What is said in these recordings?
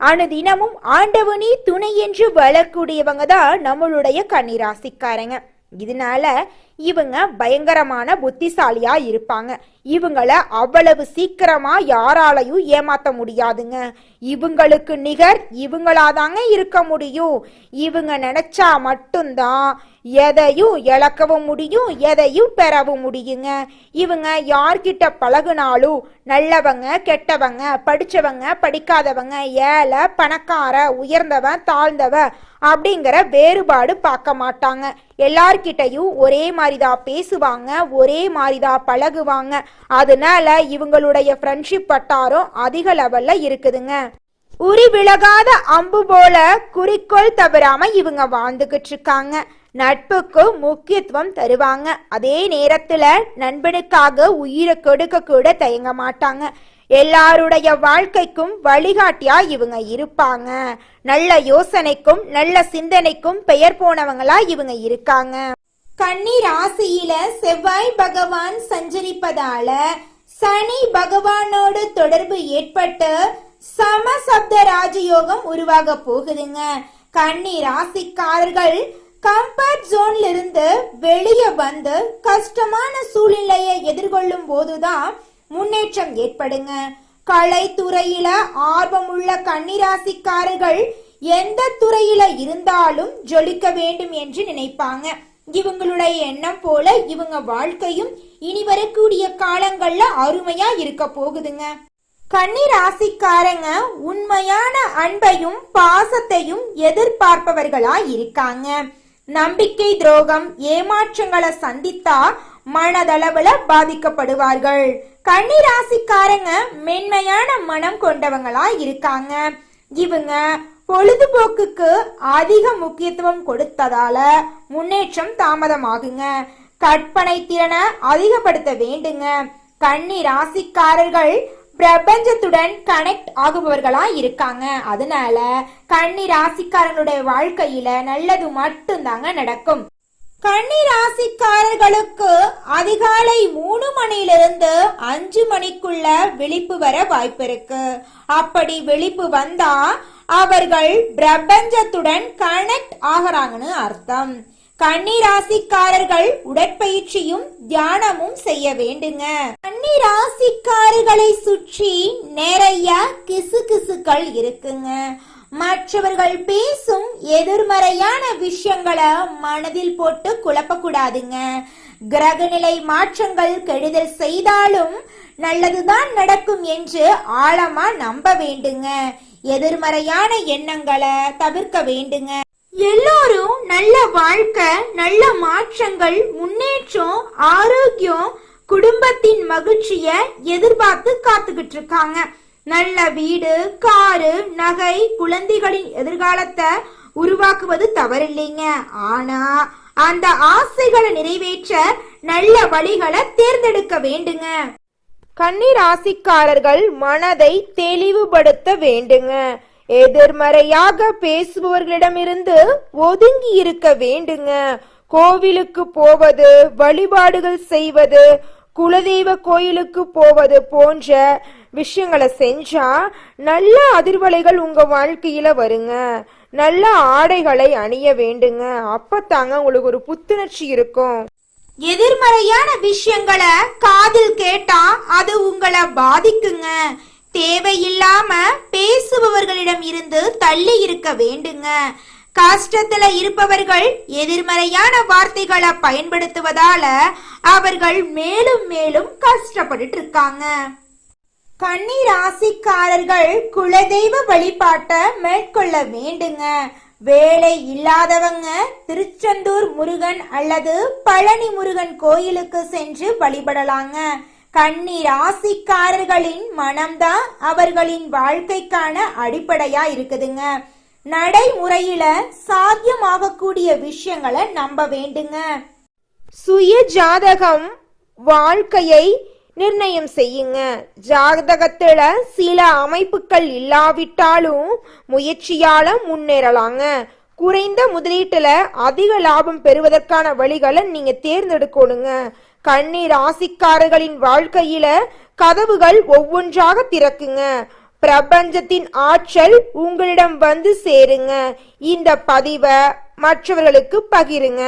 அனுதினமும் ஆண்டவனே துணை என்று வளரக்கூடியவங்க தான் நம்மளுடைய கன்னிராசிக்காரங்க. இதனால இவங்க பயங்கரமான புத்திசாலியா இருப்பாங்க. இவங்கள அவ்வளவு சீக்கிரமா யாராலையும் ஏமாத்த முடியாதுங்க. இவங்களுக்கு நிகர் இவங்களாதாங்க இருக்க முடியும். இவங்க நினைச்சா மட்டும்தான் எதையும் இழக்கவும் முடியும் எதையும் பெறவும் முடியுங்க. இவங்க யார்கிட்ட பழகுனாலும் நல்லவங்க கெட்டவங்க படிச்சவங்க படிக்காதவங்க ஏழை பணக்கார உயர்ந்தவன் தாழ்ந்தவன் அப்படிங்கிற வேறுபாடு பார்க்க மாட்டாங்க. எல்லார்கிட்டையும் ஒரே மாதிரி தான் பேசுவாங்க ஒரே மாதிரி தான் பழகுவாங்க. அதனால இவங்களுடைய ஃப்ரெண்ட்ஷிப் வட்டாரம் அதிக லெவல்ல இருக்குதுங்க. உரி விலகாத அம்பு போல குறிக்கோள் தவறாம இவங்க வாழ்ந்துகிட்டு இருக்காங்க. நட்புக்கு முக்கியத்துவம் தருவாங்க. அதே நேரத்துல நண்பனுக்காக உயிரை கொடுக்க கூட தயங்க மாட்டாங்க. எல்லாருடைய வாழ்க்கைக்கும் வழிகாட்டியா இவங்க இருப்பாங்க. நல்ல யோசனைக்கும் நல்ல சிந்தனைக்கும் பெயர் போனவங்களா இவங்க இருக்காங்க. கன்னி ராசியில செவ்வாய் பகவான் சஞ்சரிப்பதால சனி பகவானோடு தொடர்பு ஏற்பட்டு சமசப்த ராஜயோகம் உருவாக போகுதுங்க. கன்னி ராசிக்காரர்கள் கம்ஃபர்ட் ஜோன்ல இருந்து வெளியே வந்து கஷ்டமான சூழ்நிலையை எதிர்கொள்ளும் போதுதான் முன்னேற்றம் ஏற்படுங்க. கலைத்துறையில ஆர்வமுள்ள கன்னிராசிக்காரர்கள் எந்த துறையில இருந்தாலும் ஜொலிக்க வேண்டும் என்று நினைப்பாங்க. இவங்களுடைய எண்ணம் போல இவங்க வாழ்க்கையும் இனி வரக்கூடிய காலங்கள்ல அருமையா இருக்க போகுதுங்க. கன்னி ராசிக்காரங்க உண்மையான அன்பையும் பாசத்தையும் எதிர்பார்ப்பவர்களா இருக்காங்க. நம்பிக்கை துரோகம் ஏமாற்றங்களை சந்தித்தா மனதளவுல பாதிக்கப்படுவார்கள். கன்னி ராசிக்காரங்க மென்மையான மனம் கொண்டவங்களா இருக்காங்க. இவங்க பொழுதுபோக்குக்கு அதிக முக்கியத்துவம் கொடுத்ததால முன்னேற்றம் தாமதமாகுங்க. கற்பனை திறனை அதிகப்படுத்த வேண்டுங்க. கன்னி ராசிக்காரர்கள் பிரபஞ்சத்துடன் கனெக்ட் ஆகுபவர்களா இருக்காங்க அதனால கன்னி ராசிக்காரங்களுடைய வாழ்க்கையில நல்லது மட்டும்தாங்க நடக்கும். கன்னி ராசிக்காரர்களுக்கு அதிகாலை மூணு மணியிலிருந்து அஞ்சு மணிக்குள்ள விழிப்பு வர வாய்ப்பு இருக்கு அப்படி விழிப்பு வந்தா அவர்கள் பிரபஞ்சத்துடன் கனெக்ட் ஆகிறாங்கன்னு அர்த்தம். கன்னிராசிக்காரர்கள் உடற்பயிற்சியும் தியானமும் செய்ய வேண்டுங்க. கன்னிராசிக்காரர்களை சுற்றி நிறைய கிசு கிசுக்கள் இருக்குங்க. மற்றவர்கள் பேசும் எதிர்மறையான விஷயங்களை மனதில் போட்டு குழப்பக்கூடாதுங்க. கிரகநிலை மாற்றங்கள் கெடுதல் செய்தாலும் நல்லதுதான் நடக்கும் என்று ஆழமா நம்ப வேண்டுங்க. எதிர்மறையான எண்ணங்களை தவிர்க்க வேண்டுங்க. எல்லோரும் நல்ல வாழ்க்கை நல்ல மாற்றங்கள் முன்னேற்றம் ஆரோக்கியம் குடும்பத்தின் மகிழ்ச்சிய எதிர்பார்த்து காத்துக்கிட்டு இருக்காங்க. நல்ல வீடு காரு நகை குழந்தைகளின் எதிர்காலத்தை உருவாக்குவது தவறில்லைங்க. ஆனா அந்த ஆசைகளை நிறைவேற்ற நல்ல வழிகளை தேர்ந்தெடுக்க வேண்டுங்க. கன்னி ராசிக்காரர்கள் மனதை தெளிவுபடுத்த வேண்டுங்க. எதிர்மறையாக பேசுபவர்களிடமிருந்து ஒதுங்கி இருக்க வேண்டுங்க. கோவிலுக்கு போவது வழிபாடுகள் செய்வது குலதெய்வ கோயிலுக்கு போவது போன்ற விஷயங்களை செஞ்சா நல்ல அதிர்வலைகள் உங்க வாழ்க்கையில வருங்க. நல்ல ஆடைகளை அணிய வேண்டுங்க. அப்பத்தாங்க உங்களுக்கு ஒரு புத்துணர்ச்சி இருக்கும். எதிர்மறையான விஷயங்களை காதில் கேட்டா அது உங்களை பாதிக்குங்க. தேவையில்லாம பேசுபவர்களிடம் இருந்து தள்ளி இருக்க வேண்டுங்க. கஷ்டத்துல இருப்பவர்கள் எதிர்மறையான வார்த்தைகளை பயன்படுத்துவதால அவர்கள் மேலும் மேலும் கஷ்டப்பட்டு இருக்காங்க. கன்னி ராசிக்காரர்கள் குலதெய்வ வழிபாட்டை மேற்கொள்ள வேண்டுங்க. வேலை இல்லாதவங்க திருச்செந்தூர் முருகன் அல்லது பழனி முருகன் கோயிலுக்கு சென்று வழிபடலாங்க. கன்னி ராசிக்காரர்களின் மனம்தான் அவர்களின் வாழ்க்கைக்கான அடிப்படையா இருக்குதுங்க. நடைமுறையில சாத்தியமாகக்கூடிய விஷயங்களை நம்ப வேண்டுங்க. சுய ஜாதகம் வாழ்க்கையை நிர்ணயம் செய்யுங்க. ஜாதகத்துல சில அமைப்புகள் இல்லாவிட்டாலும் முயற்சியால முன்னேறலாங்க. குறைந்த முதலீட்டுல அதிக லாபம் பெறுவதற்கான வழிகளை நீங்க தேர்ந்தெடுக்கணுங்க. கன்னி ராசிக்காரர்களின் வாழ்க்கையில கதவுகள் ஒவ்வொன்றாக திறக்குங்க. பிரபஞ்சத்தின் ஆற்றல் உங்களிடம் வந்து சேருங்க. இந்த பதிவை மற்றவர்களுக்கு பகிருங்க.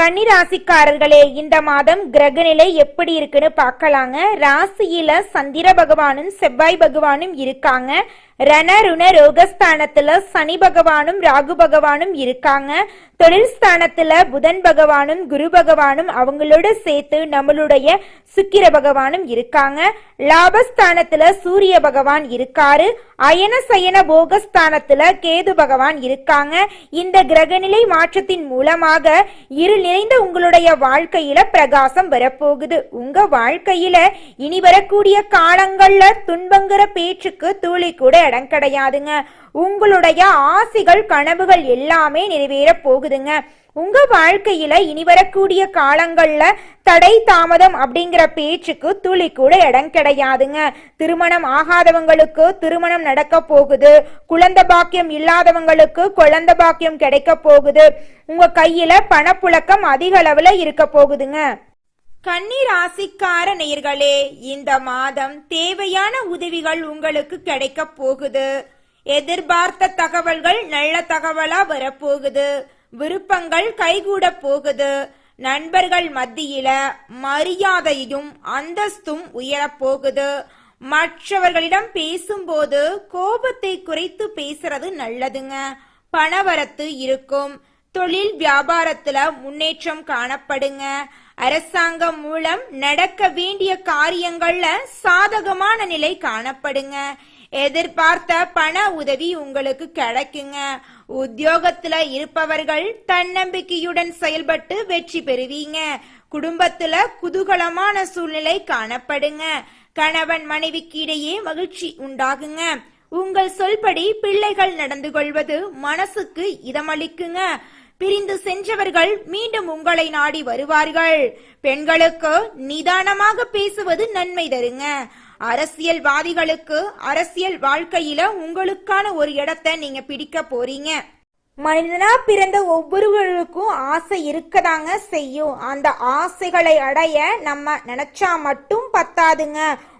கன்னிராசிக்காரர்களே இந்த மாதம் கிரகநிலை எப்படி இருக்குன்னு பார்க்கலாங்க. ராசியில சந்திர பகவானும் செவ்வாய் பகவானும் இருக்காங்க. ரணருண ரோகஸ்தானத்துல சனி பகவானும் ராகு பகவானும் இருக்காங்க. தொழில் ஸ்தானத்துல புதன் பகவானும் குரு பகவானும் அவங்களோட சேர்த்து நம்மளுடைய சுக்கிர பகவானும் இருக்காங்க. லாபஸ்தானத்துல சூரிய பகவான் இருக்காரு. அயன சயன போகஸ்தானத்துல கேது பகவான் இருக்காங்க. இந்த கிரகநிலை மாற்றத்தின் மூலமாக இருள் நிறைந்த உங்களுடைய வாழ்க்கையில பிரகாசம் வரப்போகுது. உங்க வாழ்க்கையில இனி வரக்கூடிய காலங்கள்ல துன்பங்கிற பேச்சுக்கு தூளி கூட இடம் கிடையாதுங்க. உங்களுடைய ஆசைகள் கனவுகள் எல்லாமே நிறைவேற போகுதுங்க. உங்க வாழ்க்கையில இனி வரக்கூடிய காலங்கள்ல தடை தாமதம் அப்படிங்கிற பேச்சுக்கு துளி கூட இடம் கிடையாதுங்க. திருமணம் ஆகாதவங்களுக்கு திருமணம் நடக்க போகுது. குழந்தை பாக்கியம் இல்லாதவங்களுக்கு குழந்தை பாக்கியம் கிடைக்க போகுது. உங்க கையில பணப்புழக்கம் அதிக அளவுல இருக்க போகுதுங்க. கன்னிராசிக்கார நேயர்களே இந்த மாதம் தேவையான உதவிகள் உங்களுக்கு கிடைக்க போகுது. எதிர்பார்த்த தகவல்கள் நல்ல தகவலா வரப்போகுது. விருப்பங்கள் கைகூட போகுது. நண்பர்கள் மத்தியில மரியாதையும் அந்தஸ்தும் உயரப் போகுது. மற்றவர்களிடம் பேசும்போது கோபத்தை குறைத்து பேசுறது நல்லதுங்க. பணவரத்து இருக்கும். தொழில் வியாபாரத்துல முன்னேற்றம் காணப்படுங்க. அரசாங்கம் மூலம் நடக்க வேண்டிய காரியங்கள்ல சாதகமான நிலை காணப்படுங்க. எதிர்பார்த்த பண உதவி உங்களுக்கு கிடைக்குங்க. உத்தியோகத்துல இருப்பவர்கள் தன்னம்பிக்கையுடன் செயல்பட்டு வெற்றி பெறுவீங்க. குடும்பத்துல குதூகலமான சூழ்நிலை காணப்படுங்க. கணவன் மனைவிக்கு இடையே மகிழ்ச்சி உண்டாகுங்க. உங்கள் சொல்படி பிள்ளைகள் நடந்து கொள்வது மனசுக்கு இதமளிக்குங்க. பிரிந்து சென்றவர்கள் மீண்டும் உங்களை நாடி வருவார்கள். பெண்களுக்கு நிதானமாக பேசுவது நன்மை தருங்க. அரசியல்வாதிகளுக்கு அரசியல் வாழ்க்கையில உங்களுக்கான ஒரு இடத்தை நீங்க பிடிக்க போறீங்க. மனிதனா பிறந்த ஒவ்வொருவருக்கும் ஆசை இருக்கதாங்க செய்யும். அந்த ஆசைகளை அடைய நம்ம நினைச்சா மட்டும் பத்தாதுங்க.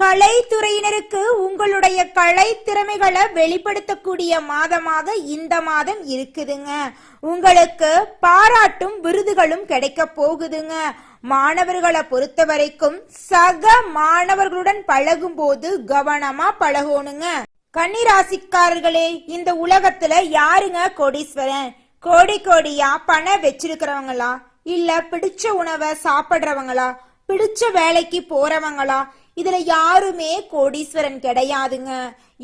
கலைத்துறையினருக்கு உங்களுடைய கலை திறமைகளை வெளிப்படுத்தக்கூடிய மாதமாக இந்த மாதம் இருக்குதுங்க. உங்களுக்கு பாராட்டும் விருதுகளும் கிடைக்க போகுதுங்க. மாணவர்களை பொறுத்த வரைக்கும் சக மாணவர்களுடன் பழகும் போது கவனமா பழகணுங்க. கன்னிராசிக்காரர்களே இந்த உலகத்துல யாருங்க கோடீஸ்வரன்? கோடி கோடியா பணம் வச்சிருக்கிறவங்களா? இல்ல பிடிச்ச உணவை சாப்பிடுறவங்களா? பிடிச்ச வேலைக்கு போறவங்களா? இதுல யாருமே கோடீஸ்வரன் கிடையாதுங்க.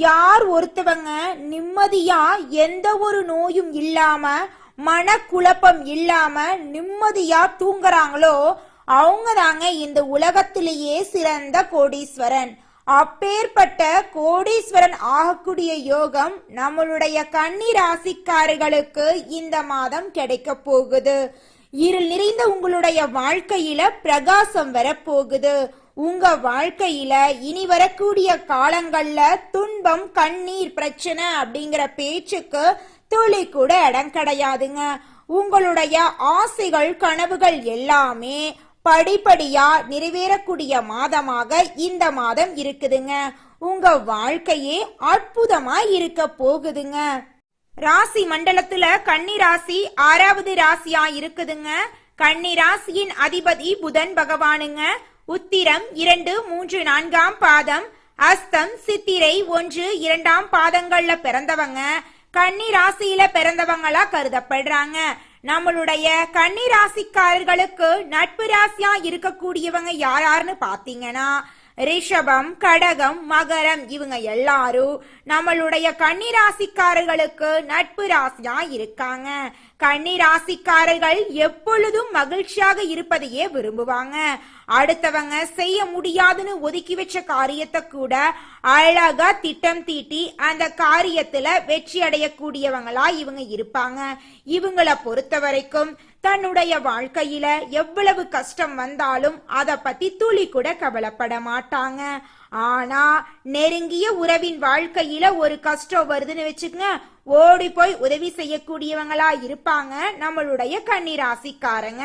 யார் ஒருத்தவங்க நிம்மதியா எந்த ஒரு நோயும் இல்லாம மனக்குழப்பம் இல்லாம நிம்மதியா தூங்குறாங்களோ அவங்க தாங்க இந்த உலகத்திலேயே சிறந்த கோடீஸ்வரன். அப்பேற்பட்ட கோடீஸ்வரன் ஆகக்கூடிய யோகம் நம்மளுடைய கன்னி ராசிக்காரர்களுக்கு இந்த மாதம் கிடைக்க போகுது. இருள் நிறைந்த உங்களுடைய வாழ்க்கையில பிரகாசம் வரப்போகுது உங்க வாழ்க்கையில இனி வரக்கூடிய காலங்கள்ல துன்பம் கண்ணீர் பிரச்சனை அப்படிங்கிற பேச்சுக்கு துளி கூட இடம் கிடையாதுங்க. உங்களுடைய ஆசைகள் கனவுகள் எல்லாமே படிப்படியா நிறைவேறக்கூடிய மாதமாக இந்த மாதம் இருக்குதுங்க. உங்க வாழ்க்கையே அற்புதமா இருக்க போகுதுங்க. ராசி மண்டலத்துல கன்னி ராசி ஆறாவது ராசியா இருக்குதுங்க. கன்னி ராசியின் அதிபதி புதன் பகவானுங்க. உத்திரம் இரண்டு மூன்று நான்காம் பாதம். அஸ்தம் சித்திரை ஒன்று இரண்டாம் பாதங்கள்ல பிறந்தவங்க. கன்னி ராசியில பிறந்தவங்களா கருதப்படுறாங்க. நம்மளுடைய கன்னி ராசிக்காரர்களுக்கு நட்பு ராசியா இருக்கக்கூடியவங்க யார் யாருன்னு பாத்தீங்கன்னா ரிஷபம் கடகம் மகரம் இவங்க எல்லாரும் நம்மளுடைய கன்னி ராசிக்காரர்களுக்கு நட்பு ராசியா இருக்காங்க. கன்னி ராசிக்காரர்கள் எப்பொழுதும் மகிழ்ச்சியாக இருப்பதையே விரும்புவாங்க. அடுத்தவங்க செய்ய முடியாதுன்னு ஒதுக்கி வச்ச காரியத்தை கூட அழகா திட்டம் தீட்டி அந்த காரியத்துல வெற்றி அடையக்கூடியவங்களா இவங்க இருப்பாங்க. இவங்களை பொறுத்த வரைக்கும் தன்னுடைய வாழ்க்கையில எவ்வளவு கஷ்டம் வந்தாலும் அதை பத்தி துளி கூட கவலைப்பட மாட்டாங்க. ஆனா நெருங்கிய உறவின் வாழ்க்கையில ஒரு கஷ்டம் வருதுன்னு வச்சுக்கங்க ஓடி போய் உதவி செய்யக்கூடியவங்களா இருப்பாங்க நம்மளுடைய கன்னிராசிக்காரங்க.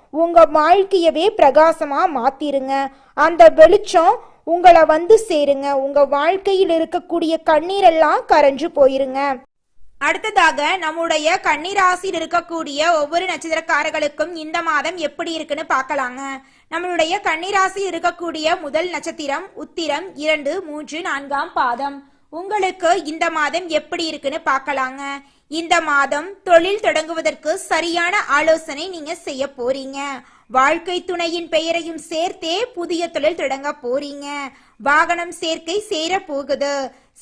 உங்க வாழ்க்கையவே பிரகாசமா மாத்திருங்க. அந்த வெளிச்சம் உங்களை வந்து சேருங்க. உங்க வாழ்க்கையில் இருக்கக்கூடிய கண்ணீரெல்லாம் கரைஞ்சு போயிருங்க. அடுத்ததாக நம்முடைய கன்னிராசியில் இருக்கக்கூடிய ஒவ்வொரு நட்சத்திரக்காரர்களுக்கும் இந்த மாதம் எப்படி இருக்குன்னு பார்க்கலாங்க. நம்மளுடைய கன்னிராசியில் இருக்கக்கூடிய முதல் நட்சத்திரம் உத்திரம் இரண்டு மூன்று நான்காம் பாதம். உங்களுக்கு இந்த மாதம் எப்படி இருக்குன்னு பார்க்கலாங்க. இந்த மாதம் தொழில் தொடங்குவதற்கு சரியான ஆலோசனை நீங்க செய்ய போறீங்க. வாழ்க்கை துணையின் பெயரையும் சேர்த்தே புதிய தொழில் தொடங்க போறீங்க. வாகனம் சேர்க்கை சேர போகுது.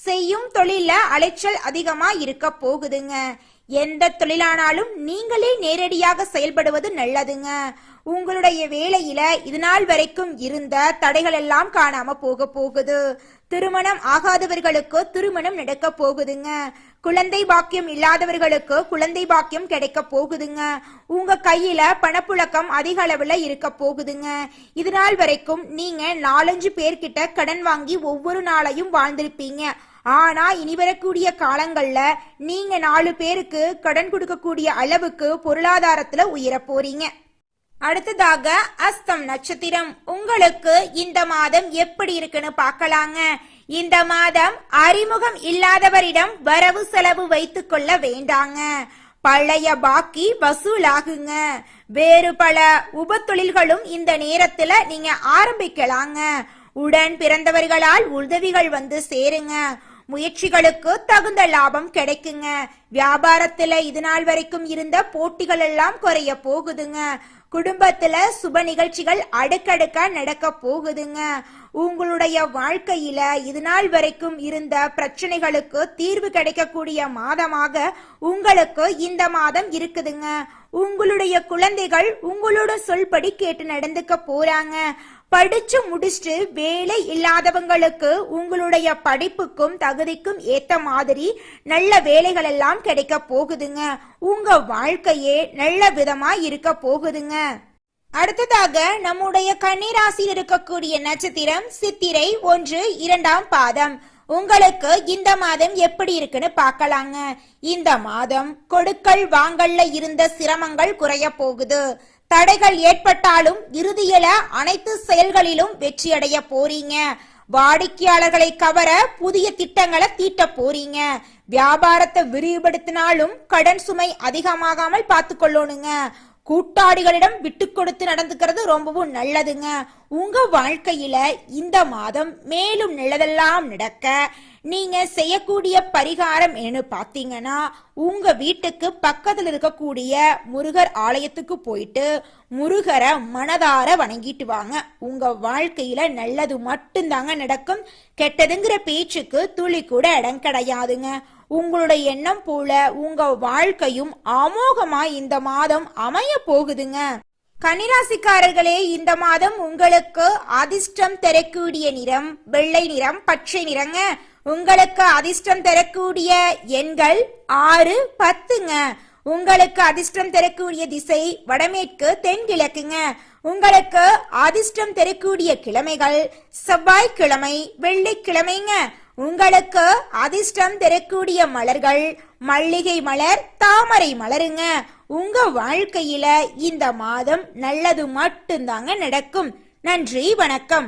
செய்யும் தொழில அலைச்சல் அதிகமா இருக்க போகுதுங்க. எந்த தொழிலானாலும் நீங்களே நேரடியாக செயல்படுவது நல்லதுங்க. உங்களுடைய வேலையில இது நாள் வரைக்கும் இருந்த தடைகள் எல்லாம் காணாம போக போகுது. திருமணம் ஆகாதவர்களுக்கு திருமணம் நடக்க போகுதுங்க. குழந்தை பாக்கியம் இல்லாதவர்களுக்கு குழந்தை பாக்கியம் கிடைக்க போகுதுங்க. உங்க கையில பணப்புழக்கம் அதிக அளவுல இருக்க போகுதுங்க. இது நாள் வரைக்கும் நீங்க நாலஞ்சு பேர்கிட்ட கடன் வாங்கி ஒவ்வொரு நாளையும் வாழ்ந்திருப்பீங்க. ஆனா இனி வரக்கூடிய காலங்கள்ல நீங்க நாலு பேருக்கு கடன் கொடுக்கக்கூடிய அளவுக்கு பொருளாதாரத்துல உயர போறீங்க. அடுத்ததாக அஸ்தம் நட்சத்திரம். உங்களுக்கு இந்த மாதம் எப்படி இருக்குன்னு பார்க்கலாங்க. இந்த மாதம் அறிமுகம் இல்லாதவரிடம் வரவு செலவு வைத்துக் கொள்ள வேண்டாங்க. பழைய பாக்கி வசூலாகுங்க. வேறு பல உப தொழில்களும் இந்த நேரத்துல நீங்க ஆரம்பிக்கலாங்க. உடன் பிறந்தவர்களால் உதவிகள் வந்து சேருங்க. முயற்சிகளுக்கு தகுந்த லாபம் கிடைக்குங்க. வியாபாரத்துல இது நாள் வரைக்கும் இருந்த போட்டிகள் எல்லாம் குறைய போகுதுங்க. குடும்பத்துல சுப நிகழ்ச்சிகள் அடுக்கடுக்கா நடக்க போகுதுங்க. உங்களுடைய வாழ்க்கையில இது நாள் வரைக்கும் இருந்த பிரச்சனைகளுக்கு தீர்வு கிடைக்கக்கூடிய மாதமாக உங்களுக்கு இந்த மாதம் இருக்குதுங்க. உங்களுடைய குழந்தைகள் உங்களோட சொல்படி கேட்டு நடந்துக்க போறாங்க. படிச்சு முடிச்சுட்டு வேலை இல்லாதவங்களுக்கு உங்களுடைய படிப்புக்கும் தகுதிக்கும் ஏத்த மாதிரி நல்ல வேலைகள் எல்லாம் கிடைக்க போகுதுங்க. உங்க வாழ்க்கையே நல்ல விதமா இருக்க போகுதுங்க. அடுத்ததாக நம்முடைய கன்னிராசியில் இருக்கக்கூடிய நட்சத்திரம் சித்திரை ஒன்று இரண்டாம் பாதம். உங்களுக்கு இந்த மாதம் எப்படி இருக்குன்னு பார்க்கலாங்க. இந்த மாதம் கொடுக்கல் வாங்கல்ல இருந்த சிரமங்கள் குறைய போகுது. தடைகள் ஏற்பட்டாலும் இறுதியில அனைத்து செயல்களிலும் வெற்றியடைய போறீங்க. வாடிக்கையாளர்களை கவர புதிய திட்டங்களை தீட்ட போறீங்க. வியாபாரத்தை விரிவுபடுத்தினாலும் கடன் சுமை அதிகமாகாமல் பார்த்து கொள்ளணுங்க. கூட்டாளிகளிடம் விட்டு கொடுத்து நடந்துக்கிறது ரொம்பவும் நல்லதுங்க. உங்க வாழ்க்கையில இந்த மாதம் மேலும் நல்லதெல்லாம் நடக்க நீங்க செய்யக்கூடிய பரிகாரம் என்னன்னு பாத்தீங்கன்னா உங்க வீட்டுக்கு பக்கத்துல இருக்கக்கூடிய முருகர் ஆலயத்துக்கு போயிட்டு முருகரை மனதார வணங்கிட்டு வாங்க. உங்க வாழ்க்கையில நல்லது மட்டும்தாங்க நடக்கும். கெட்டதுங்கிற பேச்சுக்கு துளி கூட இடம் கிடையாதுங்க உங்களுடைய எண்ணம் போல உங்க வாழ்க்கையும் அமோகமா இந்த மாதம் அமைய போகுதுங்க. கன்னிராசிக்காரர்களே இந்த மாதம் உங்களுக்கு அதிர்ஷ்டம் தரக்கூடிய நிறம் வெள்ளை நிறம் பச்சை நிறங்க. உங்களுக்கு அதிர்ஷ்டம் தரக்கூடிய எண்கள் ஆறு பத்துங்க. உங்களுக்கு அதிர்ஷ்டம் தரக்கூடிய திசை வடமேற்கு தென்கிழக்குங்க. உங்களுக்கு அதிர்ஷ்டம் தரக்கூடிய கிழமைகள் செவ்வாய்க்கிழமை வெள்ளிக்கிழமைங்க. உங்களுக்கு அதிர்ஷ்டம் தரக்கூடிய மலர்கள் மல்லிகை மலர் தாமரை மலருங்க. உங்க வாழ்க்கையில இந்த மாதம் நல்லது மட்டும்தாங்க நடக்கும். நன்றி வணக்கம்.